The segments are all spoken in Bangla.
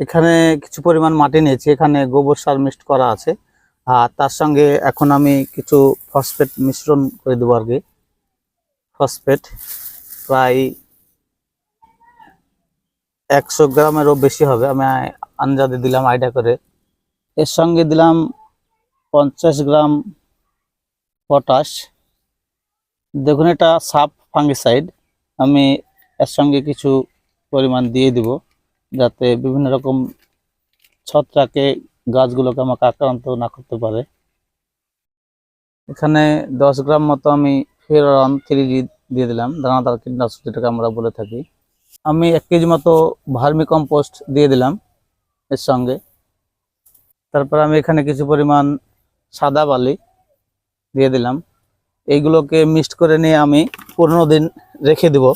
এখানে কিছু পরিমাণ মাটি নিয়েছি, এখানে গোবর সার মিক্সড করা আছে। আর তার সঙ্গে এখন আমি কিছু ফসফেট মিশ্রণ করে দেবো আর কি। ফসফেট প্রায় একশো গ্রামেরও বেশি হবে, আমি আন্দাজে দিলাম আইডিয়া করে। এর সঙ্গে দিলাম পঞ্চাশ গ্রাম পটাশ। দেখুন এটা সাপ ফাঙ্গিসাইড, আমি এর সঙ্গে কিছু পরিমাণ দিয়ে দিব। যাতে বিভিন্ন রকম ছত্রাকে গাছগুলোকে আমাকে আক্রান্ত না করতে পারে। এখানে দশ গ্রাম মতো আমি ফেরন থ্রি দিয়ে দিলাম, দানাদার কীটনাশক যেটাকে আমরা বলে থাকি। আমি এক কেজি মতো ভার্মি কম্পোস্ট দিয়ে দিলাম এর সঙ্গে। তারপর আমি এখানে কিছু পরিমাণ সাদা বালি দিয়ে দিলাম। এইগুলোকে মিক্সড করে নিয়ে আমি পনেরো দিন রেখে দেব।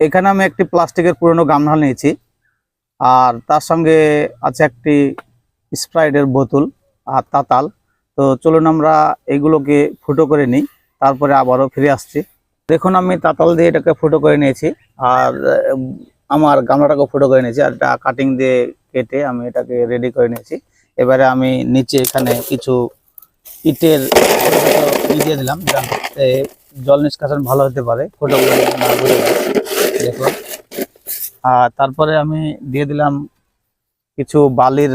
এখানে আমি একটি প্লাস্টিকের পুরনো গামলা নিয়েছি। আর তার সঙ্গে আছে একটি স্প্রাইটের বোতল আর তাতাল। তো চলুন আমরা এগুলোকে ফুটো করে নিই, তারপরে আবারও ফিরে আসছি। দেখুন, আমি তাতাল দিয়ে এটাকে ফুটো করে নিয়েছি আর আমার গামলাটাকে ফুটো করে নিয়েছি। আর এটা কাটিং দিয়ে কেটে আমি এটাকে রেডি করে নিয়েছি। এবারে আমি নিচে এখানে কিছু ইটের ই দিয়ে দিলাম জল নিষ্কাশন ভালো হতে পারে। ফটোগুলো আর তারপরে আমি দিয়ে দিলাম কিছু বালির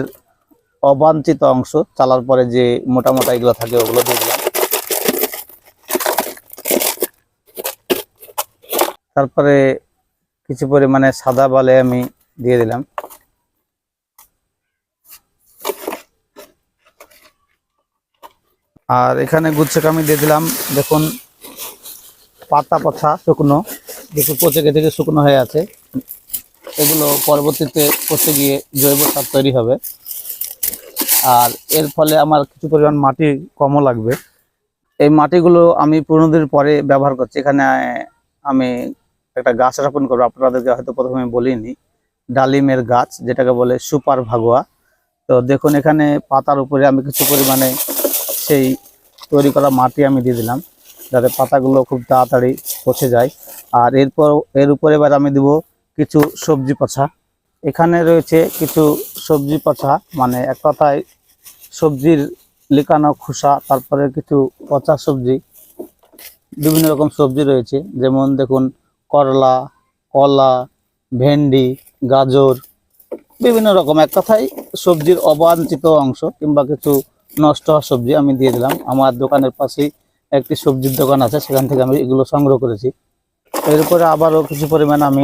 অবাঞ্ছিত অংশ। চালার পরে যে মোটা মোটা এগুলো থাকে ওগুলো দিয়ে দিলাম। তারপরে কিছু পরিমাণে সাদা বালে আমি দিয়ে দিলাম। আর এখানে গুচ্ছকে আমি দিয়ে দিলাম, দেখুন, পাতা পচা শুকনো কিছু পচে গেছে শুকনো হয়ে আছে। এগুলো পরবর্তীতে পচে গিয়ে জৈব সার তৈরি হবে। আর এর ফলে আমার কিছু পরিমাণ মাটি কমও লাগবে। এই মাটিগুলো আমি দিন পরে ব্যবহার করছি। এখানে আমি একটা গাছ রোপণ করব। আপনাদেরকে হয়তো প্রথমে বলিনি। ডালিমের গাছ, যেটাকে বলে সুপার ভাগোয়া। তো দেখুন, এখানে পাতার উপরে আমি কিছু পরিমাণে সেই তৈরি করা মাটি আমি দিয়ে দিলাম। যাতে পাতাগুলো খুব তাড়াতাড়ি পচে যায়। আর এরপর, এর উপরে এবার আমি দিব কিছু সবজি পচা এখানে রয়েছে কিছু সবজি পচা মানে এক কথায় সবজির লিকানো খোসা, তারপরে কিছু পচা সবজি, বিভিন্ন রকম সবজি রয়েছে। যেমন দেখুন, করলা, কলা, ভেন্ডি, গাজর, বিভিন্ন রকম। এক কথায় সবজির অবাঞ্ছিত অংশ কিংবা কিছু নষ্ট হওয়া সবজি আমি দিয়ে দিলাম। আমার দোকানের পাশেই একটি সবজির দোকান আছে, সেখান থেকে আমি এগুলো সংগ্রহ করেছি। এরপরে আবারও কিছু পরিমাণ আমি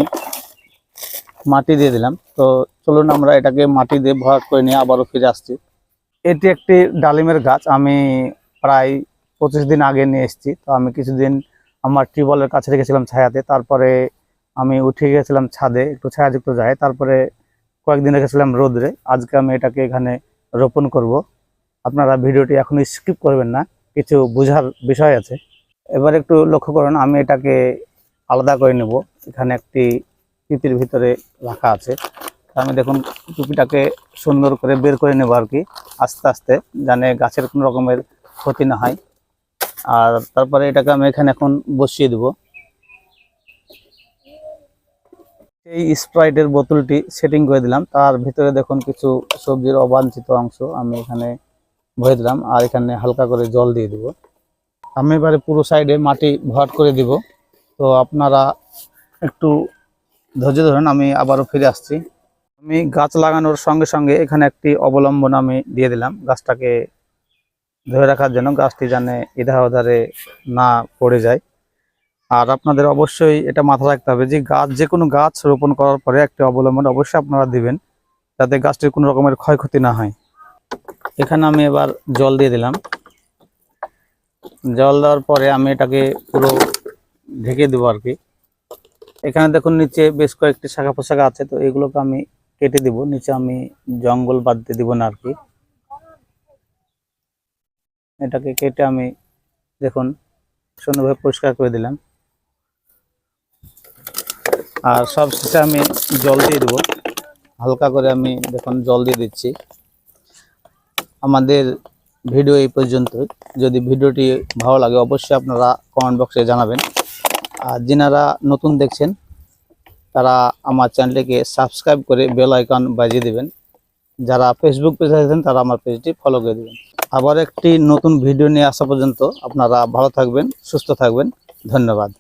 মাটি দিয়ে দিলাম। তো চলুন আমরা এটাকে মাটি দিয়ে ভরাট করে নিয়ে আবারও ফিরে আসছি। এটি একটি ডালিমের গাছ। আমি প্রায় পঁচিশ দিন আগে নিয়ে এসেছি। তো আমি কিছুদিন আমার টিউবওয়েলের কাছে রেখেছিলাম ছায়াতে। তারপরে আমি উঠে গেছিলাম ছাদে, একটু ছায়াযুক্ত যায় তারপরে কয়েকদিন রেখেছিলাম রোদ্রে। আজকে আমি এটাকে এখানে রোপণ করব। আপনারা ভিডিওটি এখন স্কিপ করবেন না। কিছু বোঝার বিষয় আছে। এবার একটু লক্ষ্য করুন, আমি এটাকে আলাদা করে নেব। এখানে একটি পিপির ভিতরে রাখা আছে। আমি দেখুন টুপিটাকে সুন্দর করে বের করে নেব আর কি। আস্তে আস্তে জানে গাছের কোনো রকমের ক্ষতি না হয়। আর তারপরে এটাকে আমি এখানে এখন বসিয়ে দেব। এই স্প্রাইটের বোতলটি সেটিং করে দিলাম। তার ভিতরে দেখুন কিছু সবজির অবাঞ্ছিত অংশ আমি এখানে ভরে দিলাম আর এখানে হালকা করে জল দিয়ে দিব। আমি এবারে পুরো সাইডে মাটি ভরাট করে দিব। তো আপনারা একটু ধৈর্য ধরুন, আমি আবারও ফিরে আসছি। আমি গাছ লাগানোর সঙ্গে সঙ্গে এখানে একটি অবলম্বন আমি দিয়ে দিলাম গাছটাকে ধরে রাখার জন্য। গাছটি যেন ইধা ওধারে না পড়ে যায়। আর আপনাদের অবশ্যই এটা মাথা রাখতে হবে যে গাছ, যে কোনো গাছ রোপণ করার পরে একটি অবলম্বন অবশ্যই আপনারা দিবেন, যাতে গাছটির কোনো রকমের ক্ষয়ক্ষতি না হয়। এখানে আমি এবার জল দিয়ে দিলাম। জল দেওয়ার পরে আমি এটাকে পুরো ঢেকে দেবো আর কি। এখানে দেখুন নিচে বেশ কয়েকটি শাখা পোশাখা আছে, তো এগুলোকে আমি কেটে দিব, নিচে আমি জঙ্গল বাদ দিয়ে দিব না আর কি। এটাকে কেটে আমি দেখুন সুন্দরভাবে পরিষ্কার করে দিলাম। আর সব শেষে আমি জল দিয়ে দেবো, হালকা করে আমি দেখুন জল দিয়ে দিচ্ছি। আমাদের ভিডিও এই পর্যন্ত যদি ভিডিওটি ভালো লাগে অবশ্যই আপনারা কমেন্ট বক্সে জানাবেন। যিনারা নতুন দেখছেন, তারা আমার চ্যানেলটিকে সাবস্ক্রাইব করে বেল আইকন বাজিয়ে দেবেন। যারা ফেসবুক পেজে আছেন, তারা আমার পেজটি ফলো করে দেবেন। আবার একটি নতুন ভিডিও নিয়ে আসা পর্যন্ত আপনারা ভালো থাকবেন, সুস্থ থাকবেন। ধন্যবাদ।